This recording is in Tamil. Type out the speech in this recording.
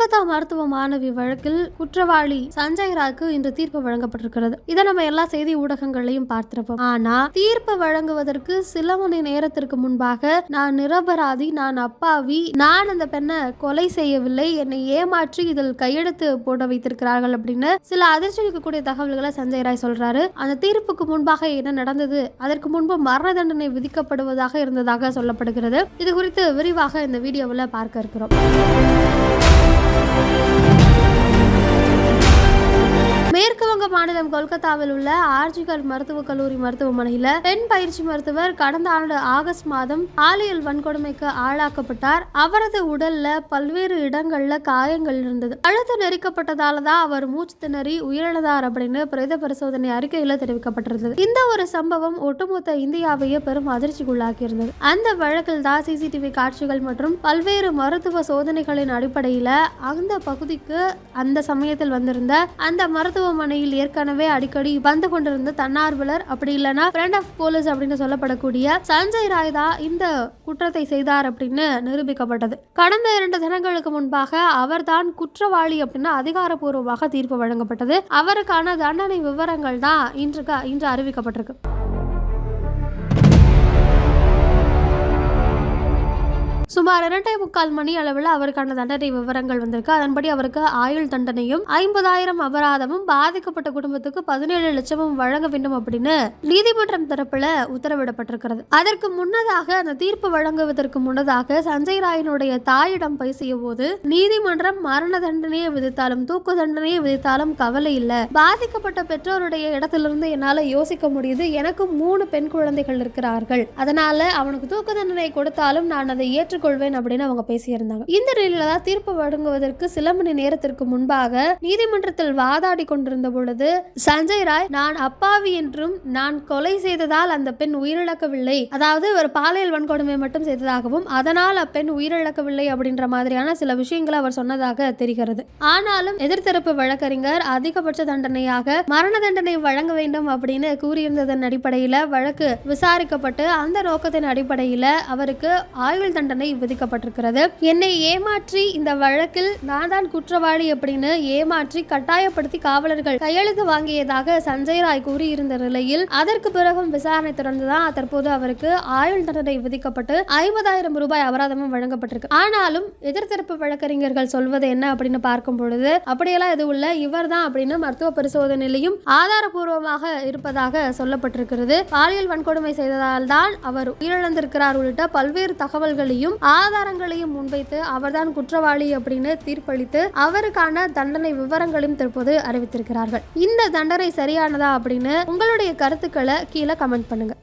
கொல்கத்தா மருத்துவ மாணவி வழக்கில் குற்றவாளி சஞ்சய் ராய்க்கு இன்று தீர்ப்பு வழங்கப்பட்டிருக்கிறது. இதை நம்ம எல்லா செய்தி ஊடகங்களையும் பார்த்திருப்போம். ஆனா தீர்ப்பு வழங்குவதற்கு சில மணி நேரத்திற்கு முன்பாக நான் நிரபராதி நான் அப்பாவி நான் அந்த பெண்ணை கொலை செய்யவில்லை என்னை ஏமாற்றி இதில் கையெழுத்து போட வைத்திருக்கிறார்கள் அப்படின்னு சில அதிர்ச்சியளிக்கக்கூடிய தகவல்களை சஞ்சய் ராய் சொல்றாரு. அந்த தீர்ப்புக்கு முன்பாக என்ன நடந்தது? அதற்கு முன்பு மரண தண்டனை விதிக்கப்படுவதாக இருந்ததாக சொல்லப்படுகிறது. இது குறித்து விரிவாக இந்த வீடியோவில் பார்க்க இருக்கிறோம். Thank you. மாநிலம் கொல்கத்தாவில் உள்ள ஆர்ஜிகர் மருத்துவக் கல்லூரி மருத்துவமனையில பெண் பயிற்சி மருத்துவர் கடந்த ஆண்டு ஆகஸ்ட் மாதம் பாலியல் வன்கொடுமைக்கு ஆளாக்கப்பட்டார். அவரது உடல்ல பல்வேறு இடங்கள்ல காயங்கள் இருந்தது. அழுத்த நெரிக்கப்பட்டதால தான் அவர் மூச்சு திணறி உயிரிழந்தார் அப்படின்னு பிரேத பரிசோதனை அறிக்கையில தெரிவிக்கப்பட்டிருந்தது. இந்த ஒரு சம்பவம் ஒட்டுமொத்த இந்தியாவையே பெரும் அதிர்ச்சிக்குள்ளாக்கி இருந்தது அந்த வழக்கில் தான் சிசிடிவி காட்சிகள் மற்றும் பல்வேறு மருத்துவ சோதனைகளின் அடிப்படையில அந்த பகுதிக்கு அந்த சமயத்தில் வந்திருந்த அந்த மருத்துவமனையில் ஏற்கனவே அடிக்கடி வந்து கொண்டிருந்த தன்னார்வலர். அப்படி இல்லைன்னா ஃப்ரெண்ட் ஆஃப் போலீஸ் அப்படின்னு சொல்லப்படக்கூடிய சஞ்சய் ராய் தான் இந்த குற்றத்தை செய்தார் அப்படின்னு நிரூபிக்கப்பட்டது. கடந்த இரண்டு தினங்களுக்கு முன்பாக அவர்தான் குற்றவாளி அப்படின்னு அதிகாரப்பூர்வமாக தீர்ப்பு வழங்கப்பட்டது. அவருக்கான தண்டனை விவரங்கள் தான் இன்று இன்று அறிவிக்கப்பட்டிருக்கு. சுமார் இரண்டே முக்கால் மணி அளவில் அவருக்கான தண்டனை விவரங்கள் வந்திருக்கு. அதன்படி அவருக்கு ஆயுள் தண்டனையும் ஐம்பதாயிரம் அபராதமும் பாதிக்கப்பட்ட குடும்பத்துக்கு பதினேழு லட்சமும் வழங்க வேண்டும் அப்படின்னு நீதிமன்றம் தரப்புல உத்தரவிடப்பட்டிருக்கிறது. அதற்கு முன்னதாக அந்த தீர்ப்பு வழங்குவதற்கு முன்னதாக சஞ்சய் ராயனுடைய தாயிடம் பேசிய போது நீதிமன்றம் மரண தண்டனையை விதித்தாலும் தூக்கு தண்டனையை விதித்தாலும் கவலை இல்லை. பாதிக்கப்பட்ட பெற்றோருடைய இடத்திலிருந்து என்னால யோசிக்க முடியுது. எனக்கு மூணு பெண் குழந்தைகள் இருக்கிறார்கள். அதனால அவனுக்கு தூக்கு தண்டனை கொடுத்தாலும் நான் அதை ஏற்று ஏற்றுக்கொள்வேன் அப்படின்னு அவங்க பேசியிருந்தாங்க. இந்த நிலையில தான் தீர்ப்பு வழங்குவதற்கு சில மணி நேரத்திற்கு முன்பாக நீதிமன்றத்தில் வாதாடி கொண்டிருந்த பொழுது சஞ்சய் ராய் நான் அப்பாவி என்றும் நான் கொலை செய்ததால் அந்த பெண் உயிரிழக்கவில்லை. அதாவது ஒரு பாலியல் வன்கொடுமை மட்டும் செய்ததாகவும் அதனால் அப்பெண் உயிரிழக்கவில்லை அப்படின்ற மாதிரியான சில விஷயங்களை அவர் சொன்னதாக தெரிகிறது. ஆனாலும் எதிர்த்தரப்பு வழக்கறிஞர் அதிகபட்ச தண்டனையாக மரண தண்டனை வழங்க வேண்டும் அப்படின்னு கூறியிருந்ததன் அடிப்படையில் வழக்கு விசாரிக்கப்பட்டு அந்த நோக்கத்தின் அடிப்படையில் அவருக்கு ஆயுள் தண்டனை விதிக்கப்பட்டிருக்கிறது. என்னை ஏமாற்றி இந்த வழக்கில் நான் தான் குற்றவாளி அப்படின்னு ஏமாற்றி கட்டாயப்படுத்தி காவலர்கள் கையெழுத்து வாங்கியதாக சஞ்சய் ராய் கூறியிருந்த நிலையில் அதற்கு பிறகும் விசாரணை தொடர்ந்துதான் தற்போது அவருக்கு ஆயுள் தண்டனை விதிக்கப்பட்டு ஐம்பதாயிரம் ரூபாய் அபராதமும் வழங்கப்பட்டிருக்கு. ஆனாலும் எதிர்த்தரப்பு வழக்கறிஞர்கள் சொல்வது என்ன அப்படின்னு பார்க்கும் பொழுது அப்படியெல்லாம் எதுவும் இல்ல இவர் தான் அப்படின்னு மருத்துவ பரிசோதனையிலையும் ஆதாரபூர்வமாக இருப்பதாக சொல்லப்பட்டிருக்கிறது. பாலியல் வன்கொடுமை செய்ததால் தான் அவர் உயிரிழந்திருக்கிறார் உள்ளிட்ட பல்வேறு தகவல்களையும் ஆதாரங்களையும் முன்வைத்து அவர்தான் குற்றவாளி அப்படின்னு தீர்ப்பளித்து அவருக்கான தண்டனை விவரங்களையும் தற்போது அறிவித்திருக்கிறார்கள். இந்த தண்டனை சரியானதா அப்படின்னு உங்களுடைய கருத்துக்களை கீழே கமெண்ட் பண்ணுங்க.